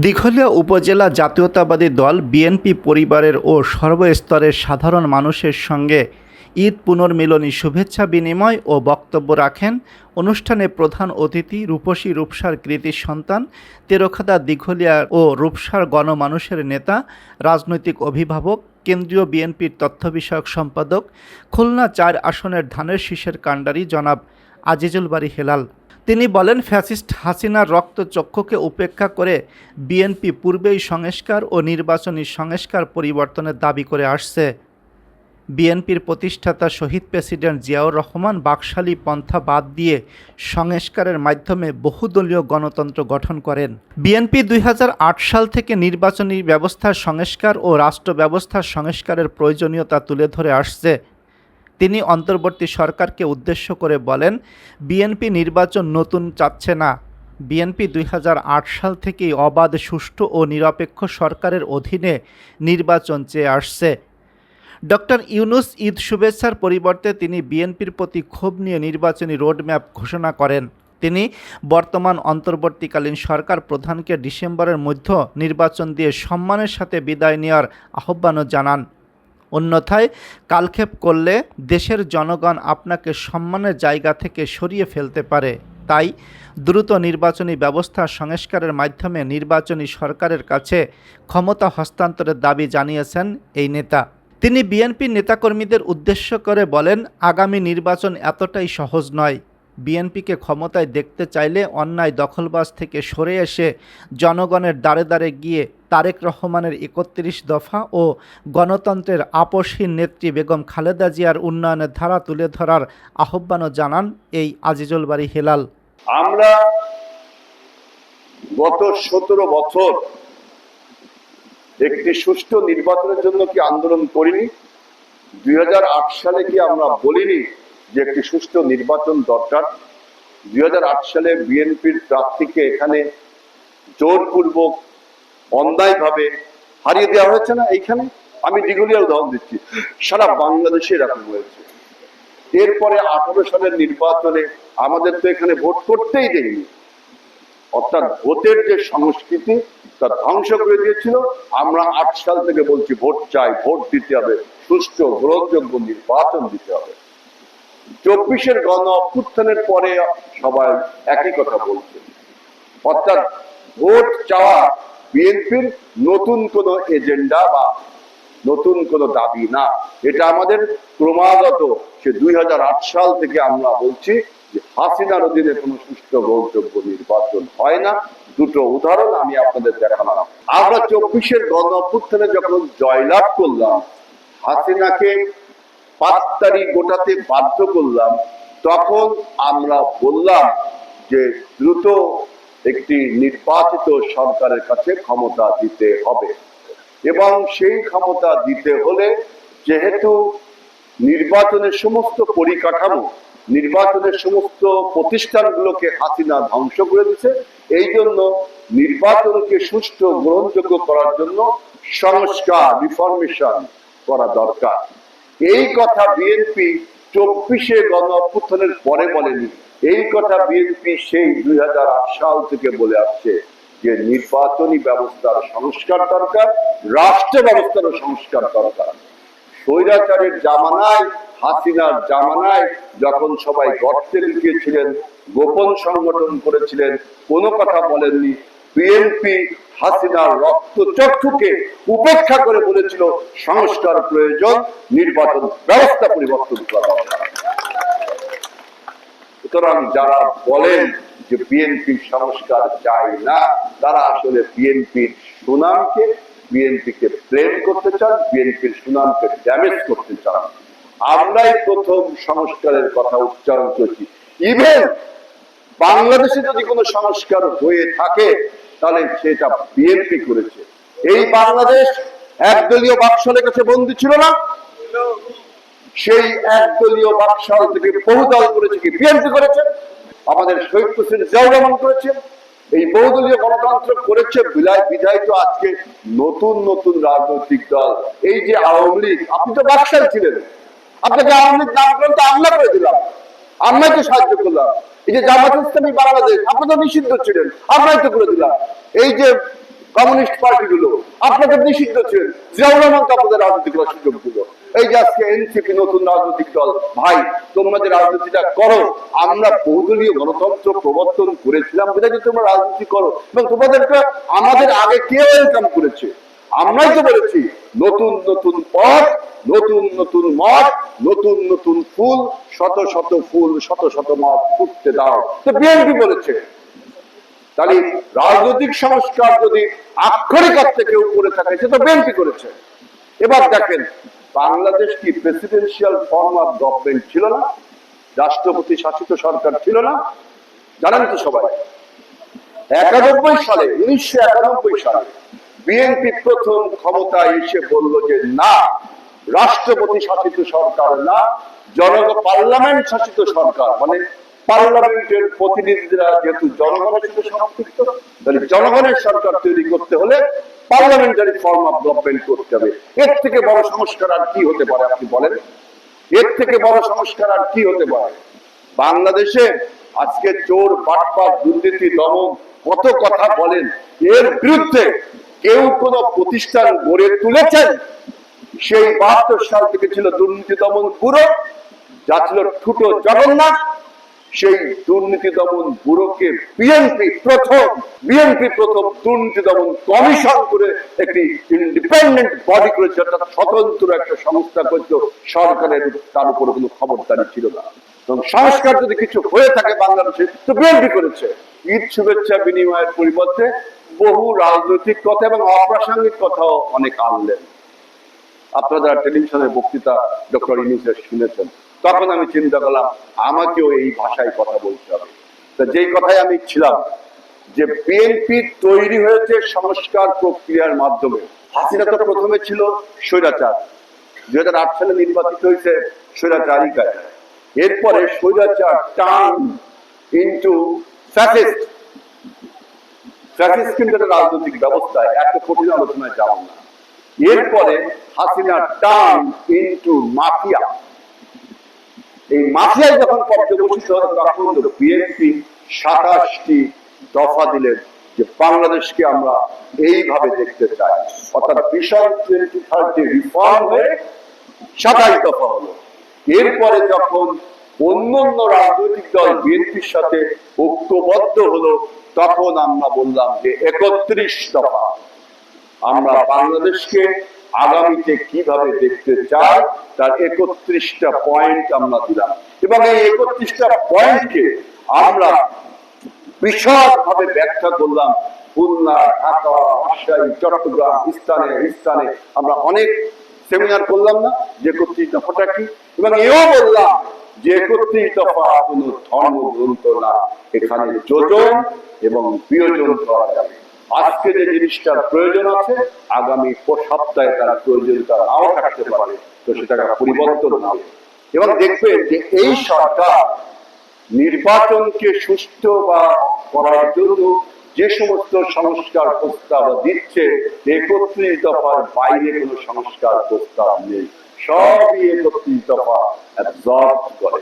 দীঘলিয়া উপজেলা জাতীয়তাবাদী দল বিএনপি পরিবারের ও সর্বস্তরের সাধারণ মানুষের সঙ্গে ঈদ পুনর্মিলনী শুভেচ্ছা বিনিময় ও বক্তব্য রাখেন অনুষ্ঠানে প্রধান অতিথি রূপসী রূপসার কৃতি সন্তান, তেরোখাদা দীঘলিয়া ও রূপসার গণমানুষের নেতা, রাজনৈতিক অভিভাবক, কেন্দ্রীয় বিএনপির তথ্য বিষয়ক সম্পাদক, খুলনা চার আসনের ধানের শীষের কাণ্ডারি জনাব আজিজুল বাড়ি হেলাল। তিনি বলেন, ফ্যাসিস্ট হাসিনার রক্তচক্ষুকে উপেক্ষা করে বিএনপি পূর্বেই সংস্কার ও নির্বাচনী সংস্কার পরিবর্তনের দাবি করে আসছে। বিএনপির প্রতিষ্ঠাতা শহীদ প্রেসিডেন্ট জিয়াউর রহমান বাকশালী পন্থা বাদ দিয়ে সংস্কারের মাধ্যমে বহুদলীয় গণতন্ত্র গঠন করেন। বিএনপি দুই হাজার আট সাল থেকে নির্বাচনী ব্যবস্থার সংস্কার ও রাষ্ট্র ব্যবস্থার সংস্কারের প্রয়োজনীয়তা তুলে ধরে আসছে। তিনি অন্তর্বর্তী সরকারকে উদ্দেশ্য করে বলেন, বিএনপি নির্বাচন নতুন চাচ্ছে না। বিএনপি দুই হাজার আট সাল থেকেই অবাধ, সুষ্ঠু ও নিরপেক্ষ সরকারের অধীনে নির্বাচন চেয়ে আসছে। ডক্টর ইউনুস ঈদ শুভেচ্ছার পরিবর্তে তিনি বিএনপির প্রতি ক্ষোভ নিয়ে নির্বাচনী রোডম্যাপ ঘোষণা করেন। তিনি, বর্তমান অন্তর্বর্তীকালীন সরকার প্রধানকে ডিসেম্বরের মধ্য নির্বাচন দিয়ে সম্মানের সাথে বিদায় নেওয়ার আহ্বানও জানান। অন্যথায় কালক্ষেপ করলে দেশের জনগণ আপনাকে সম্মানের জায়গা থেকে সরিয়ে ফেলতে পারে। তাই দ্রুত নির্বাচনী ব্যবস্থা সংস্কারের মাধ্যমে নির্বাচনী সরকারের কাছে ক্ষমতা হস্তান্তরের দাবি জানিয়েছেন এই নেতা। তিনি বিএনপি নেতাকর্মীদের উদ্দেশ্য করে বলেন, আগামী নির্বাচন এতটাই সহজ নয়। বিএনপিকে ক্ষমতায় দেখতে চাইলে অন্যায় দখলবাজ থেকে সরে এসে জনগণের দ্বারে দ্বারে গিয়ে তারেক রহমানের একত্রিশ দফা ও গণতন্ত্রের আপসহীন নেত্রী বেগম খালেদা জিয়ার উন্নয়নের ধারা তুলে ধরার আহ্বানও জানান এই আজিজুল বাড়ি হেলাল। আমরা গত সতেরো বছর একটি সুষ্ঠু নির্বাচনের জন্য কি আন্দোলন করিনি? দুই হাজার আট সালে কি আমরা বলিনি? যে একটি সুষ্ঠু নির্বাচন দরকার। দুই হাজার আট সালে বিএনপির প্রার্থীকে এখানে জোরপূর্বক অন্যায়ভাবে হারিয়ে দেওয়া হয়েছে না এইখানে? আমি দিগুলিয়া উদাহরণ দিচ্ছি। সারা বাংলাদেশে এরকম হয়েছে। এরপরে আঠারো সালের নির্বাচনে আমাদের তো এখানে ভোট করতেই দেয়নি। অর্থাৎ ভোটের যে সংস্কৃতি, তা ধ্বংস করে দিয়েছিল। আমরা আট সাল থেকে বলছি, ভোট চাই, ভোট দিতে হবে। সুষ্ঠু, গ্রহণযোগ্য নির্বাচন দিতে হবে। চব্বিশের গণ অভ্যুত্থানের পরে সবাই একই কথা বলছে। অর্থাৎ ভোট চাওয়া বিএনপির নতুন কোন এজেন্ডা বা নতুন কোনো দাবি না। এটা আমাদের ক্রমাগত সে দুই সাল থেকে আমরা বলছি যে হাসিনার অধীনে কোনো সুষ্ঠু গ্রহণযোগ্য নির্বাচন হয় না। দুটো উদাহরণ আমি আপনাদের দেখালাম। আমরা চব্বিশের গণ অভ্যুত্থানে যখন জয়লাভ করলাম, হাসিনাকে পাত্তারি গোটাতে বাধ্য করলাম, তখন আমরা বললাম যে দ্রুত একটি নির্বাচিত সরকারের কাছে ক্ষমতা দিতে হবে। এবং সেই ক্ষমতা দিতে হলে যেহেতু নির্বাচনের সমস্ত পরিকাঠামো, নির্বাচনের সমস্ত প্রতিষ্ঠানগুলোকে হাসিনা ধ্বংস করে দিচ্ছে এই জন্য নির্বাচনকে সুষ্ঠু গ্রহণযোগ্য করার জন্য সংস্কার রিফরমেশন করা দরকার। এই কথা বিএনপি চব্বিশে গণ অভ্যুত্থানের পরে বলেনি। এই কথা বিএনপি সেই দুই সাল থেকে বলে আসছে যে নির্বাচনী ব্যবস্থার সংস্কার দরকার রাষ্ট্র ব্যবস্থারও সংস্কার দরকার। স্বৈরাচারের জামানায়, হাসিনার জামানায় যখন সবাই গর্তে লুকিয়েছিলেন, গোপন সংগঠন করেছিলেন, কোনো কথা বলেননি। বিএনপি হাসিনার রক্ত চক্ষুকে উপেক্ষা করে বলেছিল, সংস্কার প্রয়োজন, নির্বাচন ব্যবস্থা পরিবর্তন করা সুতরাং যারা বলেন যে বিএনপি সংস্কার চায় না, তারা আসলে বিএনপির সুনামকে বিএনপিকে প্রেম করতে চান বিএনপির সুনামকে ড্যামেজ করতে চান। আমরাই প্রথম সংস্কারের কথা উচ্চারণ করছি। ইভেন বাংলাদেশে যদি কোনো সংস্কার হয়ে থাকে তাহলে সেটা বিএনপি করেছে। এই বাংলাদেশ একদলীয় বাকশালের কাছে বন্দী ছিল না? সেই একদলীয় বাকশাল থেকে বহুদল করেছে কি বিএনপি করেছে? আমাদের শহীদ প্রেসিডেন্ট জিয়াউর করেছেন এই বহুদলীয় গণতন্ত্র করেছে বিলাই বিধায় তো আজকে নতুন নতুন রাজনৈতিক দল। এই যে আওয়ামী লীগ, আপনি তো বাকশাল ছিলেন। আপনাকে আওয়ামী লীগ নামকরণ তো আমরা করে দিলাম। আমরাই তো সাহায্য করলাম। এই যে জামাত ইসলামী বাংলাদেশ, আপনি তো নিষিদ্ধ ছিলেন আমরাই তো করে দিলাম। এই যে কমিউনিস্ট পার্টিগুলো আপনাদের নিষিদ্ধ ছিলেন। জিয়াউর রহমানকে আপনাদের রাজনীতি করার সুযোগ দিল। এই যে আজকে এনসিপি নতুন রাজনৈতিক দল, ভাই তোমরা যে রাজনীতিটা করো। আমরা বহুদলীয় গণতন্ত্র প্রবর্তন করেছিলাম বিধায় যে তোমরা রাজনীতি করো। এবং তোমাদেরকে আমাদের আগে কে ওয়েলকাম করেছে? আমরাই তো বলেছি, নতুন নতুন পথ নতুন নতুন মঠ নতুন নতুন ফুল, শত শত ফুল, শত শত মঠ ফুটতে দাও। তো বিএনপি বলেছে। তাহলে রাজনৈতিক সংস্কার যদি আক্ষরিক অর্থে কেউ করে থাকে, সে তো বিএনপি করেছে। এবার দেখেন, বাংলাদেশ কি প্রেসিডেন্সিয়াল ফর্ম অফ গভর্নমেন্ট ছিল না? রাষ্ট্রপতি শাসিত সরকার ছিল না? জানেন তো সবাই। একানব্বই সালে, উনিশশো একানব্বই সালে বিএনপি প্রথম ক্ষমতায় এসে বলল যে, না রাষ্ট্রপতি শাসিত সরকার না, জনগণ, পার্লামেন্ট শাসিত সরকার মানে পার্লামেন্টের প্রতিনিধিরা যেহেতু জনগণের সাথে সম্পৃক্ত, তাহলে জনগণের সরকার তৈরি করতে হলে পার্লামেন্টারি ফর্ম অফ গভর্নমেন্ট করতে হবে। এর থেকে বড় সংস্কার আর কি হতে পারে, আপনি বলেন? এর থেকে বড় সংস্কার আর কি হতে পারে? বাংলাদেশে আজকে চোর বাটপাট দুর্নীতি, দমন, কত কথা বলেন। এর বিরুদ্ধে কেউ কোন প্রতিষ্ঠান গড়ে তুলেছেন? সেই বাহাত্তর সাল থেকে ছিল দুর্নীতি দমন ব্যুরো, যা ছিল ঠুটো জগন্নাথ, সেই দুর্নীতি দমন ব্যুরোকে বিএনপি প্রথম বিএনপি প্রথম দুর্নীতি দমন কমিশন করে একটি ইন্ডিপেন্ডেন্ট বডি করেছে, অর্থাৎ স্বতন্ত্র একটা সংস্থা করতো সরকারের তার উপরে কোনো খবরদারি ছিল না। এবং সংস্কার যদি কিছু হয়ে থাকে বাংলাদেশে, তো বিএনপি করেছে। ঈদ শুভেচ্ছা বিনিময়ের পরিবর্তে বহু রাজনৈতিক কথা এবং অপ্রাসঙ্গিক কথাও অনেক আনলেন। আপনারা টেলিভিশনের বক্তৃতা ডক্টর ইনিসের শুনেছেন, তখন আমি চিন্তা করলাম, আমাকেও এই ভাষায় কথা বলতে হবে। তা যেই কথায় আমি ছিলাম, যে বিএনপি তৈরি হয়েছে সংস্কার প্রক্রিয়ার মাধ্যমে, হাসিনা তো প্রথমে ছিল স্বৈরাচার। দুই হাজার আট সালে নির্বাচিত হয়েছে স্বৈরাচারিকায় এরপরে স্বৈরাচার টার্ন ইন্টু ফ্যাসিস্ট ফ্যাসিস্ট কিন্তু একটা রাজনৈতিক ব্যবস্থায় এত কঠিন আলোচনায় যাওয়া না। এরপরে হাসিনা টার্ন ইন্টু মাফিয়া। এই মাফিয়ায় যখন পর্যবসিত হয়, তখন বিএনপি সাতাশটি দফা দিলেন যে বাংলাদেশকে আমরা এইভাবে দেখতে চাই। অর্থাৎ ভিশন টোয়েন্টি থার্টি রিফর্ম হয়ে সাতাশ দফা হলো। এরপরে যখন অন্য অন্য রাজনৈতিক দল বিএনপির সাথে ঐক্যবদ্ধ হলো, তখন আমরা বললাম যে একত্রিশ দফা। আমরা বাংলাদেশকে আগামীতে কীভাবে দেখতে চাই, তার একত্রিশটা পয়েন্ট আমরা দিলাম। এবং এই একত্রিশটা পয়েন্টকে আমরা বিশদ ভাবে ব্যাখ্যা করলাম। খুলনা, ঢাকা, রাজশাহী, চট্টগ্রাম, স্থানে স্থানে আমরা অনেক সেমিনার করলাম না, যে একত্রিশ দফাটা কি? এবং এও বললাম যে একত্রিশ দফা কোনো ধর্ম গ্রন্থ না। এখানে যোজন এবং বিয়োজন করা যাবে। আজকে যে জিনিসটার প্রয়োজন আছে, আগামী সপ্তাহে তারা প্রয়োজনটা নাও থাকতে পারে। তো সেটা পরিবর্তন হবে এবং দেখবেন যে এই সরকার নির্বাচনকে সুষ্ঠু বা করার জন্য যে সমস্ত সংস্কার প্রস্তাব দিচ্ছে একত্রিশ দফার বাইরে কোনো সংস্কার প্রস্তাব নেই। সবই একত্রিশ দফা করে।